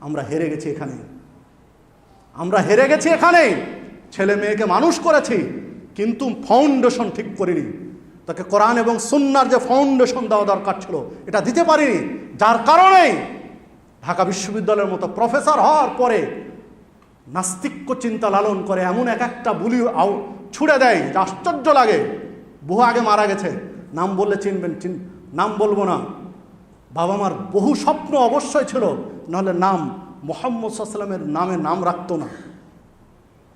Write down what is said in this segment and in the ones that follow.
আমরা হেরে গেছি এখানে। আমরা হেরে গেছি এখানে। ছেলে মেয়েকে মানুষ করেছি, কিন্তু ফাউন্ডেশন ঠিক করিনি। তাকে কোরআন এবং সুন্নার যে ফাউন্ডেশন দেওয়া দরকার ছিল, এটা দিতে পারিনি। যার কারণে ঢাকা বিশ্ববিদ্যালয়ের মতো প্রফেসর হওয়ার পরে নাস্তিক্য চিন্তা লালন করে এমন এক একটা বুলি আউ ছুড়ে দেয় যে আশ্চর্য লাগে। বহু আগে মারা গেছে। নাম বললে চিনবেন, চিন নাম বলব না। বাবা মার বহু স্বপ্ন অবশ্যই ছিল, নাহলে নাম মোহাম্মদ সাল্লামের নামে নাম রাখতো না।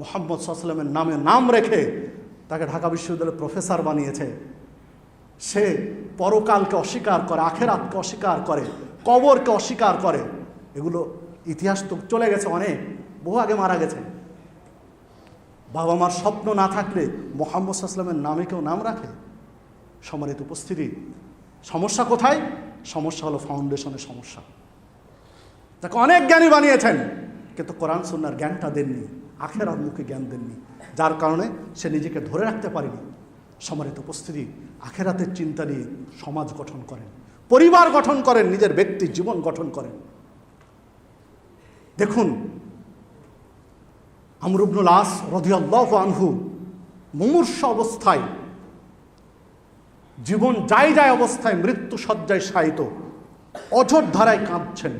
মোহাম্মদ সাল্লামের নামে নাম রেখে তাকে ঢাকা বিশ্ববিদ্যালয়ের প্রফেসর বানিয়েছে। সে পরকালকে অস্বীকার করে, আখেরাতকে অস্বীকার করে, কবরকে অস্বীকার করে। এগুলো ইতিহাস তো চলে গেছে অনেক, বহু আগে মারা গেছে। বাবা মার স্বপ্ন না থাকলে মোহাম্মদ সাল্লামের নামে কেউ নাম রাখে? সম্মানিত উপস্থিতি, সমস্যা কোথায়? সমস্যা হলো ফাউন্ডেশনের সমস্যা। তাকে অনেক জ্ঞানী বানিয়েছেন, কিন্তু কোরআন সুন্নার জ্ঞানটা দেননি আখের আর মুখে জ্ঞান দেননি, যার কারণে সে নিজেকে ধরে রাখতে পারেনি। সম্মানিত উপস্থিতি, আখেরাতের চিন্তা নিয়ে সমাজ গঠন করেন, পরিবার গঠন করেন, নিজের ব্যক্তির জীবন গঠন করেন। দেখুন আমরুবনুল আস রদিয়াল্লাহ আনহু মুমূর্ষ অবস্থায় জীবন যাই যায় অবস্থায় মৃত্যু সজ্জায় শায়িত অঝট ধারায় কাঁদছেন।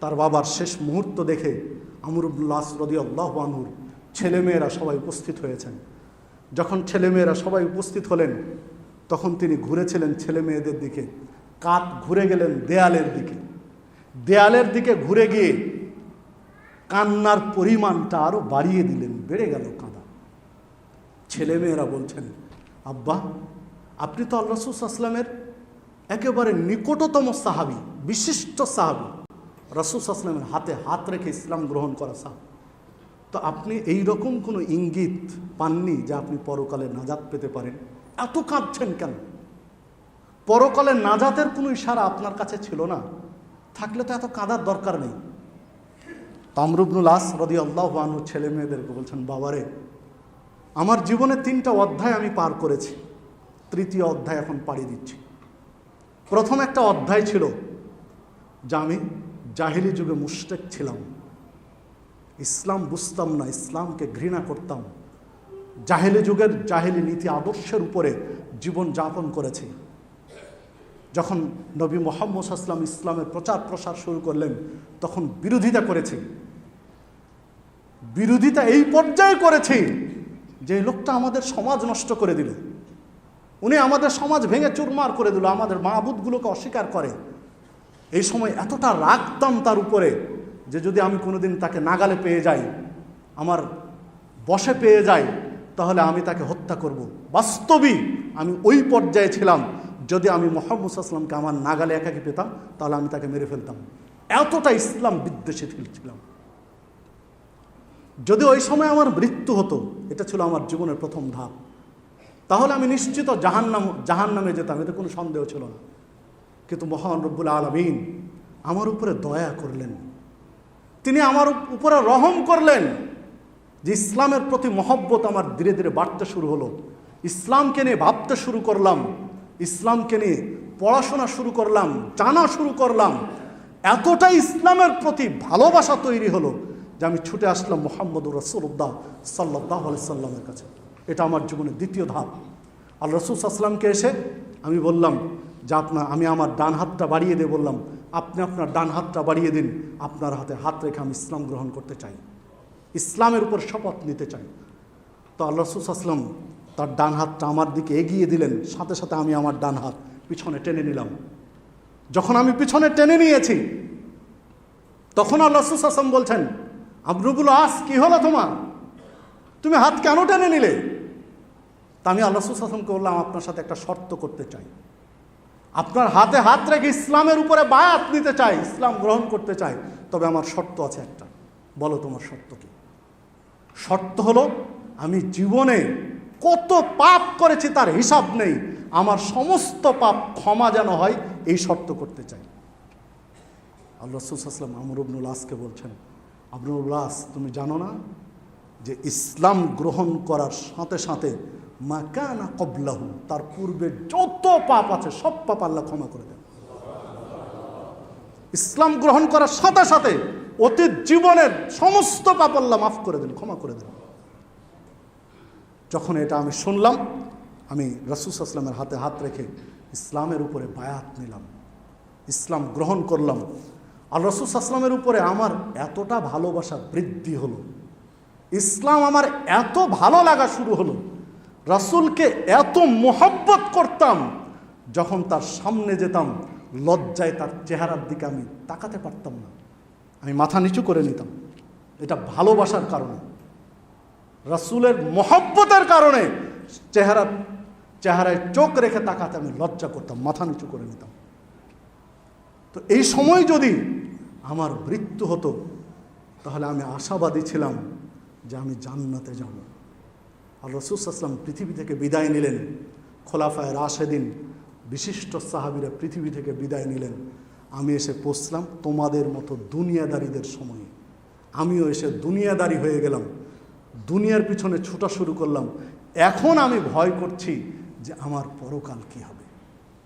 তার বাবার শেষ মুহূর্ত দেখে আমরুবুল্লাহ রদি আল্লাহ আনহুর ছেলেমেয়েরা সবাই উপস্থিত হয়েছেন। যখন ছেলেমেয়েরা সবাই উপস্থিত হলেন, তখন তিনি ঘুরেছিলেন ছেলে মেয়েদের দিকে, কাত ঘুরে গেলেন দেয়ালের দিকে। দেয়ালের দিকে ঘুরে গিয়ে কান্নার পরিমাণটা আরও বাড়িয়ে দিলেন, বেড়ে গেল কাঁদা। ছেলেমেয়েরা বলছেন, আব্বা আপনি তো আল্লাহ আসলামের একেবারে নিকটতম সাহাবি, বিশিষ্ট সাহাবি। রসুল আসলামের হাতে হাত রেখে ইসলাম গ্রহণ করা সাহাবি। তো আপনি এই রকম কোনো ইঙ্গিত পাননি যে আপনি পরকালে নাজাত পেতে পারেন? এত কাঁদছেন কেন? পরকালে নাজাতের কোনো ইশারা আপনার কাছে ছিল না? থাকলে তো এত কাঁদার দরকার নেই। তামরুবনুল আস রদি আল্লাহ আনু ছেলে মেয়েদেরকে বলছেন, বাবারে, আমার জীবনে তিনটা অধ্যায় আমি পার করেছি। তৃতীয় অধ্যায় এখন পাড়ি দিচ্ছি। প্রথম একটা অধ্যায় ছিল যে আমি জাহিলি যুগে মুস্টেক ছিলাম। ইসলাম বুঝতাম না, ইসলামকে ঘৃণা করতাম। জাহেলি যুগের জাহেলি নীতি আদর্শের উপরে জীবন যাপন করেছি। যখন নবী মোহাম্মদ আসলাম ইসলামের প্রচার প্রসার শুরু করলেন, তখন বিরোধিতা করেছি। বিরোধিতা এই পর্যায়ে করেছি যে লোকটা আমাদের সমাজ নষ্ট করে দিল। উনি আমাদের সমাজ ভেঙে চুরমার করে দিল, আমাদের মাহবুদগুলোকে অস্বীকার করে। এই সময় এতটা রাখতাম তার উপরে যে যদি আমি কোনোদিন তাকে নাগালে পেয়ে যাই, আমার বসে পেয়ে যাই, তাহলে আমি তাকে হত্যা করব। বাস্তবিক আমি ওই পর্যায়ে ছিলাম, যদি আমি মোহাম্মদ আসলামকে আমার নাগালে একাকি পেতাম, তাহলে আমি তাকে মেরে ফেলতাম। এতটা ইসলাম বিদ্বেষী ছিলাম। যদি ওই সময় আমার মৃত্যু হতো, এটা ছিল আমার জীবনের প্রথম ধাপ। তাহলে আমি নিশ্চিত জাহান্নাম জাহান নামে যেতাম, এতে কোনো সন্দেহ ছিল না। কিন্তু মহান রব্বুল আলমিন আমার উপরে দয়া করলেন। তিনি আমার উপরে রহম করলেন যে ইসলামের প্রতি মহব্বত আমার ধীরে ধীরে বাড়তে শুরু হলো। ইসলামকে নিয়ে ভাবতে শুরু করলাম, ইসলামকে নিয়ে পড়াশোনা শুরু করলাম, জানা শুরু করলাম। এতটাই ইসলামের প্রতি ভালোবাসা তৈরি হলো যে আমি ছুটে আসলাম মোহাম্মদুর রসুল্লাহ সাল্লাহ সাল্লামের কাছে। এটা আমার জীবনের দ্বিতীয় ধাপ। আর রসুল আসলামকে এসে আমি বললাম যে আপনার আমি আমার ডান হাতটা বাড়িয়ে দিয়ে বললাম, আপনি আপনার ডান হাতটা বাড়িয়ে দিন, আপনার হাতে হাত রেখে আমি ইসলাম গ্রহণ করতে চাই। ইসলামের উপর শপথ নিতে চাই। তো রসুল আসলাম তার ডান হাতটা আমার দিকে এগিয়ে দিলেন, সাথে সাথে আমি আমার ডান হাত পিছনে টেনে নিলাম। যখন আমি পিছনে টেনে নিয়েছি, তখন আল্লাহ রসুল আসলাম বলছেন আবরুবুল আস কি হলো তোমার? তুমি হাত কেন টেনে নিলে? তা আমি আল্লাহ আসলামকে বললাম আপনার সাথে একটা শর্ত করতে চাই। আপনার হাতে হাত রেখে ইসলামের উপরে বায়াত নিতে চাই, ইসলাম গ্রহণ করতে চাই। তবে আমার শর্ত আছে একটা। বলো তোমার শর্ত কি? শর্ত হলো, আমি জীবনে কত পাপ করেছি তার হিসাব নেই। আমার সমস্ত পাপ ক্ষমা যেন হয়, এই শর্ত করতে চাই। আল্লাহ রসুলাম আমরুবনুল আসকে বলছেন, আবনুল আস তুমি জানো না যে ইসলাম গ্রহণ করার সাথে সাথে মাকানা কবলাহু, তার পূর্বে যত পাপ আছে, সব পাপ আল্লাহ ক্ষমা করে দেন। ইসলাম গ্রহণ করার সাথে সাথে অতীত জীবনের সমস্ত পাপাল্লা মাফ করে দিন, ক্ষমা করে দিন। যখন এটা আমি শুনলাম, আমি রসুস আসলামের হাতে হাত রেখে ইসলামের উপরে বায়াত নিলাম। ইসলাম গ্রহণ করলাম। আর রসুস আসলামের উপরে আমার এতটা ভালোবাসা বৃদ্ধি হলো। ইসলাম আমার এত ভালো লাগা শুরু হলো। রাসূলকে এত মোহব্বত করতাম, যখন তার সামনে যেতাম, লজ্জায় তার চেহারার দিকে আমি তাকাতে পারতাম না। আমি মাথা নিচু করে নিতাম। এটা ভালোবাসার কারণে। রাসূলের মহব্বতের কারণে চেহারা, চেহারায় চোখ রেখে তাকাতে আমি লজ্জা করতাম, মাথা নিচু করে নিতাম। তো এই সময় যদি আমার মৃত্যু হতো, তাহলে আমি আশাবাদী ছিলাম যে আমি জান্নাতে যাব। আর রসুল আসলাম পৃথিবী থেকে বিদায় নিলেন। খোলাফায় রাশেদিন বিশিষ্ট সাহাবিরা পৃথিবী থেকে বিদায় নিলেন। আমি এসে পৌঁছলাম তোমাদের মতো দুনিয়াদারিদের সময়ে। আমিও এসে দুনিয়াদারি হয়ে গেলাম। দুনিয়ার পিছনে ছুটা শুরু করলাম। এখন আমি ভয় করছি যে আমার পরকাল কি হবে?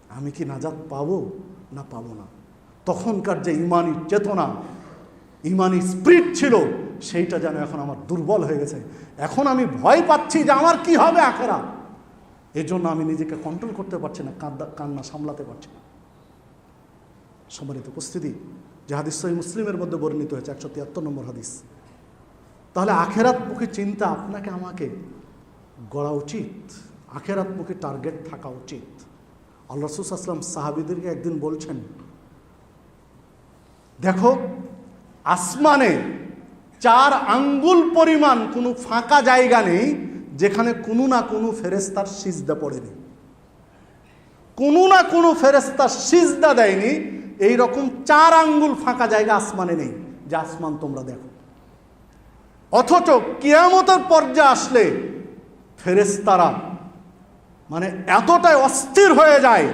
আমি কি নাজাত পাবো না পাবো না? তখনকার যে ইমানি চেতনা ইমানি স্প্রিট ছিল, সেইটা যেন এখন আমার দুর্বল হয়ে গেছে। এখন আমি ভয় পাচ্ছি যে আমার কি হবে আখেরা। এই জন্য আমি নিজেকে কন্ট্রোল করতে পারছি না, কাঁদা কান্না সামলাতে পারছি না। সম্মানিত উপস্থিতি, যে হাদিস সহি মুসলিমের মধ্যে বর্ণিত হয়েছে, একশো তিয়াত্তর নম্বর হাদিস। তাহলে আখেরাতমুখী চিন্তা আপনাকে, আমাকে গড়া উচিত। আখেরাতমুখী টার্গেট থাকা উচিত। আল্লাহ রসুল আসলাম সাহাবিদেরকে একদিন বলছেন, দেখো আসমানে চার আঙ্গুল পরিমাণ কোনো ফাঁকা জায়গা নেই যেখানে কোনো না কোনো ফেরেস্তার সিজদা পড়েনি। কোনো না কোনো ফেরেস্তার সিজদা দেয়নি। এই রকম চার আঙ্গুল ফাঁকা জায়গা আসমানে নেই, যে আসমান তোমরা দেখো। অথচ কিয়ামতের পর্যায়ে আসলে ফেরেস্তারা মানে এতটাই অস্থির হয়ে যায়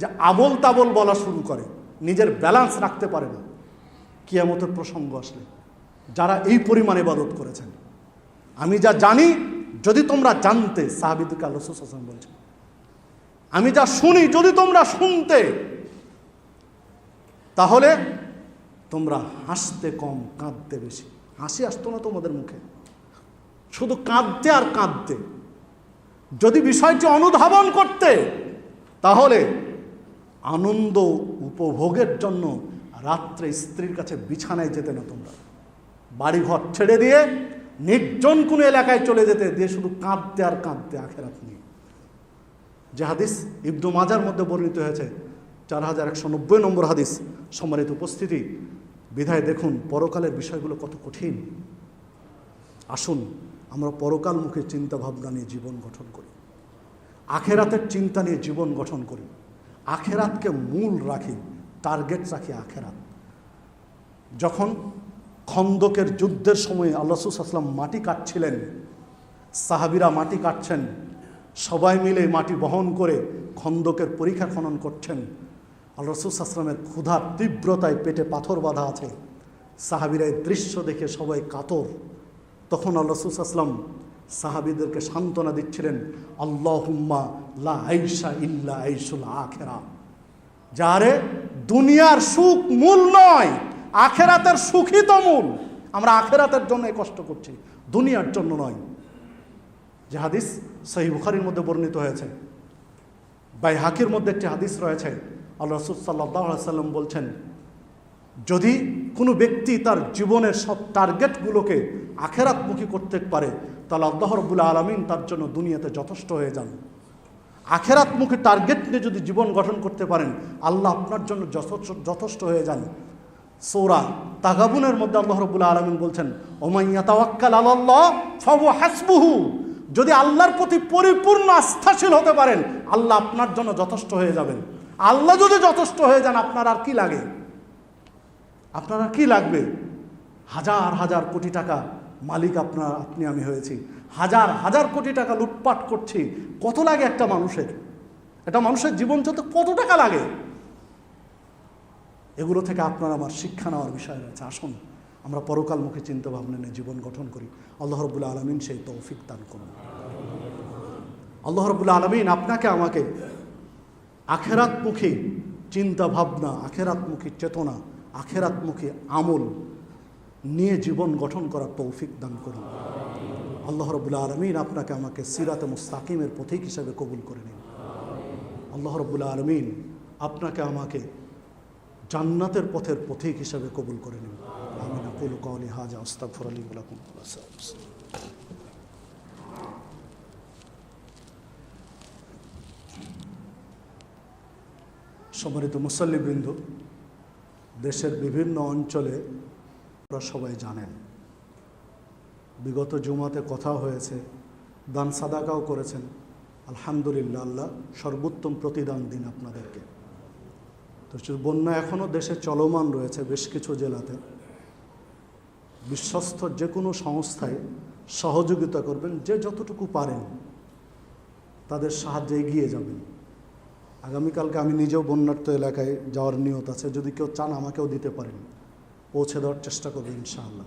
যে আবল তাবল বলা শুরু করে, নিজের ব্যালেন্স রাখতে পারে না। কিয়ামতের প্রসঙ্গ আসলে, যারা এই পরিমাণে ইবাদত করেছেন। আমি যা জানি, যদি তোমরা জানতে সাহাবিদুকে আল্লাহ হাসান আমি যা শুনি, যদি তোমরা শুনতে, তাহলে তোমরা হাসতে কম, কাঁদতে বেশি। হাসি আসতো না তোমাদের মুখে। শুধু কাঁদতে আর কাঁদতে। যদি বিষয়টি অনুধাবন করতে, তাহলে আনন্দ উপভোগের জন্য রাত্রে স্ত্রীর কাছে বিছানায় যেতে না তোমরা। বাড়িঘর ছেড়ে দিয়ে নির্জন কোনো এলাকায় চলে যেতে, দিয়ে শুধু কাঁদতে আর কাঁদতে আখেরাত নিয়ে। যে হাদিস ইবনু মাজার মধ্যে বর্ণিত হয়েছে, চার হাজার একশো নব্বই নম্বর হাদিস, সম্মানিত উপস্থিতি। বিধায় দেখুন, পরকালের বিষয়গুলো কত কঠিন। আসুন, আমরা পরকালমুখী চিন্তা ভাবনা নিয়ে জীবন গঠন করি। আখেরাতের চিন্তা নিয়ে জীবন গঠন করি। আখেরাতকে মূল রাখি। টার্গেট রাখি আখেরাত। যখন খন্দকের যুদ্ধের সময় আল্লাসুস আসলাম মাটি কাটছিলেন, সাহাবিরা মাটি কাটছেন, সবাই মিলে মাটি বহন করে খন্দকের পরীক্ষা খনন করছেন, আল্লাহ রসুল আসলামের ক্ষুধার তীব্রতায় পেটে পাথর বাঁধা আছে, সাহাবিরা এই দৃশ্য দেখে সবাই কাতর। তখন আল্লাহ রসুল আসলাম সাহাবিদেরকে সান্ত্বনা দিচ্ছিলেন, আল্লাহুম্মা লা আইসা ইল্লা আইসুল আখেরা। যারে দুনিয়ার সুখ মূল নয়, আখেরাতের সুখই তো মূল। আমরা আখেরাতের জন্য কষ্ট করছি, দুনিয়ার জন্য নয়। যে হাদিস সহি বুখারির মধ্যে বর্ণিত হয়েছে। বাই হাকির মধ্যে একটি হাদিস রয়েছে, আল্লাহ রসুল সাল্লাহ সাল্লাম বলছেন, যদি কোনো ব্যক্তি তার জীবনের সব টার্গেটগুলোকে আখেরাতমুখী করতে পারে, তাহলে আল্লাহ রবুল্লা আলমিন তার জন্য দুনিয়াতে যথেষ্ট হয়ে যান। আখেরাতমুখী টার্গেট নিয়ে যদি জীবন গঠন করতে পারেন, আল্লাহ আপনার জন্য যথেষ্ট যথেষ্ট হয়ে যান। সৌরা তাগাবুনের মধ্যে আল্লাহ রবুল্লা আলমিন বলছেন ওমাইয়া আল্লাহ ফাবু হাসবুহু। যদি আল্লাহর প্রতি পরিপূর্ণ আস্থাশীল হতে পারেন, আল্লাহ আপনার জন্য যথেষ্ট হয়ে যাবেন। আল্লাহ যদি যথেষ্ট হয়ে যান, আপনার আর কি লাগে? আপনার আর কি লাগবে? হাজার হাজার কোটি টাকা মালিক আপনার, আপনি, আমি হয়েছি। হাজার হাজার কোটি টাকা লুটপাট করছি। কত লাগে একটা মানুষের? একটা মানুষের জীবন চলতে কত টাকা লাগে? এগুলো থেকে আপনার আমার শিক্ষা নেওয়ার বিষয় রয়েছে। আসুন, আমরা পরকালমুখী চিন্তা ভাবনা নিয়ে জীবন গঠন করি। আল্লাহ রবুল্লা আলমিন সেই তৌফিক দান করুন। আল্লাহ রবুল্লা আলমিন আপনাকে আমাকে আখেরাতমুখী চিন্তা ভাবনা আখেরাতমুখী চেতনা, আখেরাতমুখী আমল নিয়ে জীবন গঠন করার তৌফিক দান করুন। আল্লাহ রবুল্লা আলমিন আপনাকে আমাকে সিরাতে মুস্তাকিমের পথিক হিসাবে কবুল করে নিন। আল্লাহ রবুল্লা আলমিন আপনাকে আমাকে জান্নাতের পথের পথিক হিসাবে কবুল করে নিন। আমি আকুল কওলি হাজা আস্তাগফির আলী সম্মানিত মুসল্লিবৃন্দ, দেশের বিভিন্ন অঞ্চলে আপনারা সবাই জানেন বিগত জুমাতে কথা হয়েছে, দান সাদাকাও করেছেন। আলহামদুলিল্লাহ, আল্লাহ সর্বোত্তম প্রতিদান দিন আপনাদেরকে। তো বন্যা এখনও দেশে চলমান রয়েছে বেশ কিছু জেলাতে। বিশ্বস্ত যে কোনো সংস্থায় সহযোগিতা করবেন, যে যতটুকু পারেন, তাদের সাহায্যে এগিয়ে যাবেন। আগামীকালকে আমি নিজেও বন্যার্থ এলাকায় যাওয়ার নিয়ত আছে, যদি কেউ চান আমাকেও দিতে পারেন। পৌঁছে দেওয়ার চেষ্টা করবেন, ইনশাআল্লাহ।